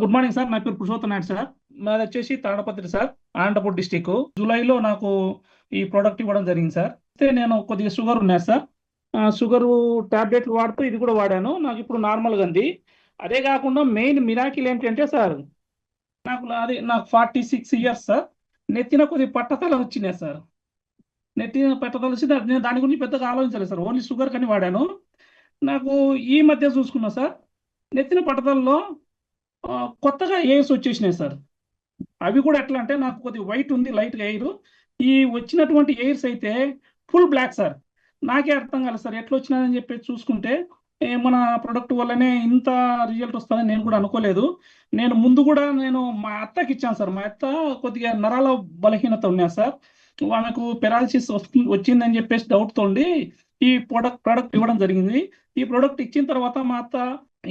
Good morning sir. నా పేరు Purushottam Naidu sir. మాది వచ్చేసి తాడపత్రి సార్ అనంతపూర్ డిస్టిక్. జూలైలో నాకు ఈ ప్రోడక్ట్ ఇవ్వడం జరిగింది సార్. అయితే నేను కొద్దిగా షుగర్ ఉన్నాను సార్. షుగర్ టాబ్లెట్లు వాడుతూ ఇది కూడా వాడాను. నాకు ఇప్పుడు నార్మల్గా ఉంది. అదే కాకుండా మెయిన్ మిరాకిల్ ఏంటంటే సార్ నాకు అది నాకు ఫార్టీ సిక్స్ ఇయర్స్ సార్. నెత్తిన కొద్ది పట్టతలు వచ్చినాయి సార్. నెత్తిన పట్టతలు వచ్చి నేను దాని గురించి పెద్దగా ఆలోచించలేదు సార్. ఓన్లీ షుగర్ కానీ వాడాను. నాకు ఈ మధ్య చూసుకున్నా సార్ నెత్తిన పట్టతల్లో కొత్తగా ఎయిర్స్ వచ్చేసినాయి సార్? అవి కూడా ఎట్లా అంటే నాకు కొద్దిగా వైట్ ఉంది లైట్గా ఎయిర్ ఈ వచ్చినటువంటి ఎయిర్స్ అయితే ఫుల్ బ్లాక్ సార్. నాకే అర్థం కాలేదు సార్ ఎట్లా వచ్చినాయని చెప్పి చూసుకుంటే ఏ, మన ప్రొడక్ట్ వల్లనే ఇంత రిజల్ట్ వస్తుందని నేను కూడా అనుకోలేదు. నేను ముందు కూడా నేను మా అత్తకి ఇచ్చాను సార్. మా అత్త కొద్దిగా నరాల బలహీనత ఉన్నాయి సార్. ఆమెకు పెరాలసిస్ వస్తుంది వచ్చిందని చెప్పేసి డౌట్ ఉండి ఈ ప్రొడక్ట్ ప్రొడక్ట్ ఇవ్వడం జరిగింది. ఈ ప్రొడక్ట్ ఇచ్చిన తర్వాత మా అత్త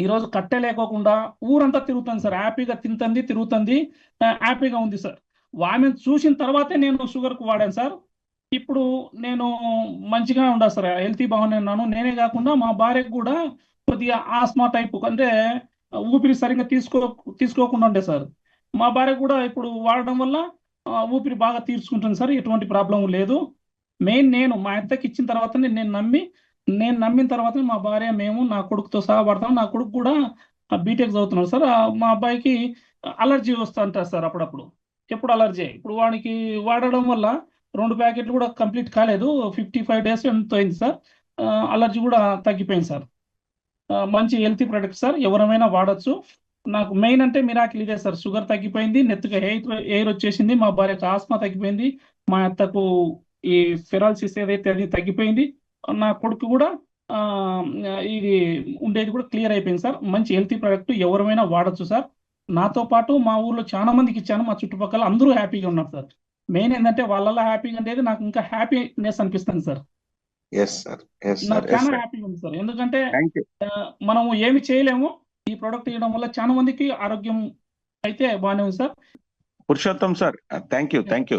ఈరోజు కట్టె లేకోకుండా ఊరంతా తిరుగుతుంది సార్. హ్యాపీగా తింటుంది తిరుగుతుంది హ్యాపీగా ఉంది సార్. ఆమెను చూసిన తర్వాతే నేను షుగర్కు వాడాను సార్. ఇప్పుడు నేను మంచిగా ఉండా సార్. హెల్తీ బాగానే ఉన్నాను. నేనే కాకుండా మా భార్యకు కూడా కొద్దిగా ఆస్మా టైప్ అంటే ఊపిరి సరిగ్గా తీసుకో తీసుకోకుండా ఉండే సార్. మా భార్య కూడా ఇప్పుడు వాడడం వల్ల ఊపిరి బాగా తీర్చుకుంటుంది సార్. ఎటువంటి ప్రాబ్లం లేదు. మెయిన్ నేను మా అత్తకి ఇచ్చిన తర్వాత నేను నమ్మి నేను నమ్మిన తర్వాత మా భార్య మేము నా కొడుకుతో సహాపడతాం నా కొడుకు కూడా బీటెక్ చదువుతున్నాడు. సార్ మా అబ్బాయికి అలర్జీ వస్తూ సార్ అప్పుడప్పుడు. ఎప్పుడు అలర్జీ ఇప్పుడు వాడికి వాడడం వల్ల రెండు ప్యాకెట్లు కూడా కంప్లీట్ కాలేదు. ఫిఫ్టీ ఫైవ్ డేస్ ఎంతో అయింది సార్. అలర్జీ కూడా తగ్గిపోయింది సార్. మంచి హెల్తీ ప్రొడక్ట్ సార్. ఎవరమైనా వాడచ్చు. నాకు మెయిన్ అంటే మిరాకిల్ ఇదే సార్. షుగర్ తగ్గిపోయింది నెత్తుగా ఎయిర్ ఎయిర్ వచ్చేసింది మా భార్యకు ఆస్మా తగ్గిపోయింది మా అత్తకు ఈ ఫెరాల్సిస్ ఏదైతే అది తగ్గిపోయింది నా కొడుకు కూడా ఆ, ఇది ఉండేది కూడా క్లియర్ అయిపోయింది సార్. మంచి హెల్తీ ప్రొడక్ట్ ఎవరైనా వాడచ్చు సార్. నాతో పాటు మా ఊర్లో చాలా మందికి ఇచ్చాను. మా చుట్టుపక్కల అందరూ హ్యాపీగా ఉన్నారు సార్. మెయిన్ ఏంటంటే వాళ్ళలో హ్యాపీగా ఉండేది నాకు ఇంకా హ్యాపీనెస్ అనిపిస్తుంది సార్. నాకు చాలా సార్ హ్యాపీగా ఉంది సార్. ఎందుకంటే మనము ఏమి చేయలేము. ఈ ప్రోడక్ట్ ఇవ్వడం వల్ల చాలా మందికి ఆరోగ్యం అయితే బాగానే ఉంది sir. Purushottam sir. Thank you thank you